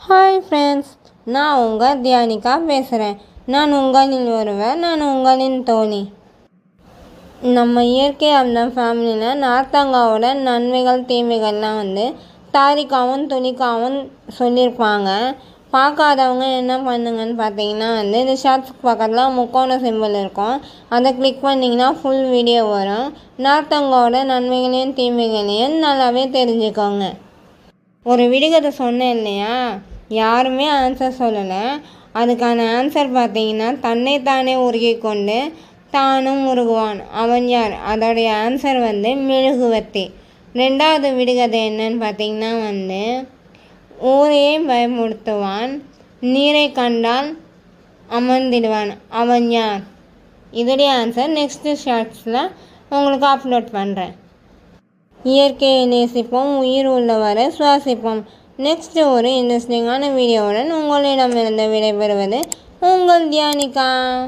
Hi friends நான் உங்கள் தியானிகா பேசுகிறேன் நான் உங்களில் ஒருவர் நான் உங்களின் தோழி. நம்ம இயற்கை அந்த ஃபேமிலியில் நார்த்தங்காவோட நன்மைகள் தீமைகள்லாம் வந்து தாரிக்காவும் துணிக்காவும் சொல்லியிருப்பாங்க பார்க்காதவங்க என்ன பண்ணுங்கன்னு பார்த்தீங்கன்னா வந்து இந்த ஷார்ட்ஸ்க்கு பக்கத்தில் முக்கோண சிம்பிள் இருக்கும். அதை கிளிக் பண்ணிங்கன்னா ஃபுல் வீடியோ வரும். நார்த்தங்காவோட நன்மைகளையும் தீமைகளையும் நல்லாவே தெரிஞ்சுக்கோங்க. ஒரு விடுகதை சொன்னேன் இல்லையா? யாருமே ஆன்சர் சொல்லலை. அதுக்கான ஆன்சர் பார்த்தீங்கன்னா தன்னைத்தானே உருகி கொண்டு தானும் உருகுவான். அவன் யார்? அதோடைய ஆன்சர் வந்து மெழுகுவர்த்தி. ரெண்டாவது விடுகதை என்னன்னு பார்த்தீங்கன்னா வந்து ஊரையே பயமுறுத்துவான் நீரை கண்டால் அமர்ந்திடுவான். அவன் யார்? இதோடைய ஆன்சர் நெக்ஸ்ட்டு ஷார்ட்ஸில் உங்களுக்கு அப்லோட் பண்ணுறேன் இயற்கையை நேசிப்போம் உயிர் உள்ளவரை சுவாசிப்போம். நெக்ஸ்ட் ஒரு இன்ட்ரெஸ்டிங்கான வீடியோவுடன் உங்களிடமிருந்து விடைபெறுவது உங்கள் தியானிகா.